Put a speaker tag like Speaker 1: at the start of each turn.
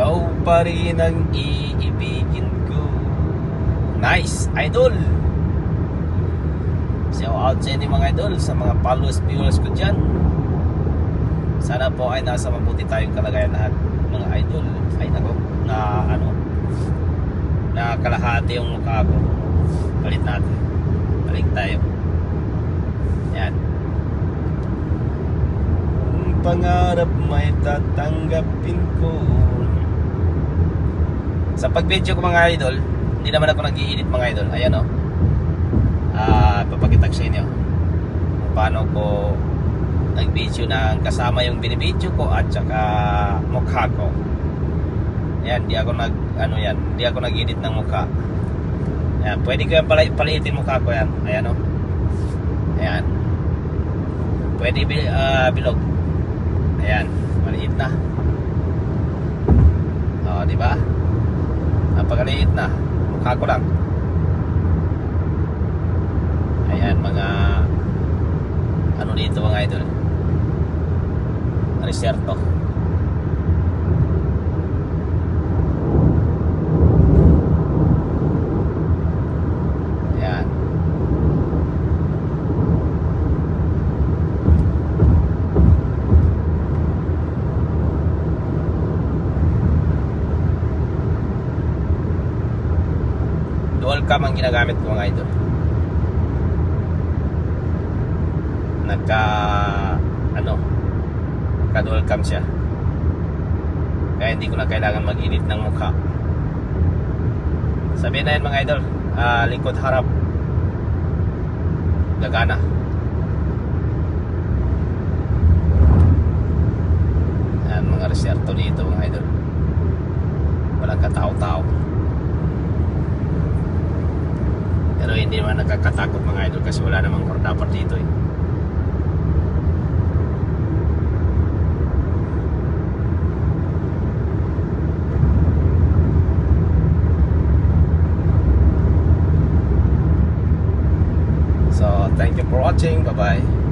Speaker 1: Ikaw pa rin ang iibigin ko. Nice, idol! Shout out sa inyo mga idol, sa mga followers, viewers ko dyan. Sana po ay nasa mabuti tayong kalagayan lahat mga idol. Ay nako, na ano, na kalahati yung mukha ko. Palit natin. Balik tayo. Yan. Ang pangarap may tatanggapin ko. Sa pag-video ko mga idol, hindi naman ako nag-i-edit mga idol. Ayan o. Oh. Ah, papakita ko sa inyo. Paano ko nag-video ng kasama yung binibideo ko at saka mukha ko. Ayan, di ako nag ano yan, di ako nag-edit ng mukha. Ayan, pwede ko yan pala, paliitin mukha ko yan. Ayan o. Ayan. Pwede ah, bilog. Ayan, maliit na. Oh, di ba? Napakaliit na. Mukha ko lang. Ayan, mga ano dito mga idol. Reserto. Ayan. Dual cam ang ginagamit ko mga idol. Nagka ano nagka dual cam siya. Kaya hindi ko na kailangan mag-edit ng mukha. Sabihin na yan mga idol, ah, likod harap. Gagana. Yan mga reserto dito mga idol. Walang katao-tao. Pero hindi naman nakakatakot mga idol kasi wala namang kordapar dito eh. So, thank you for watching. Bye-bye.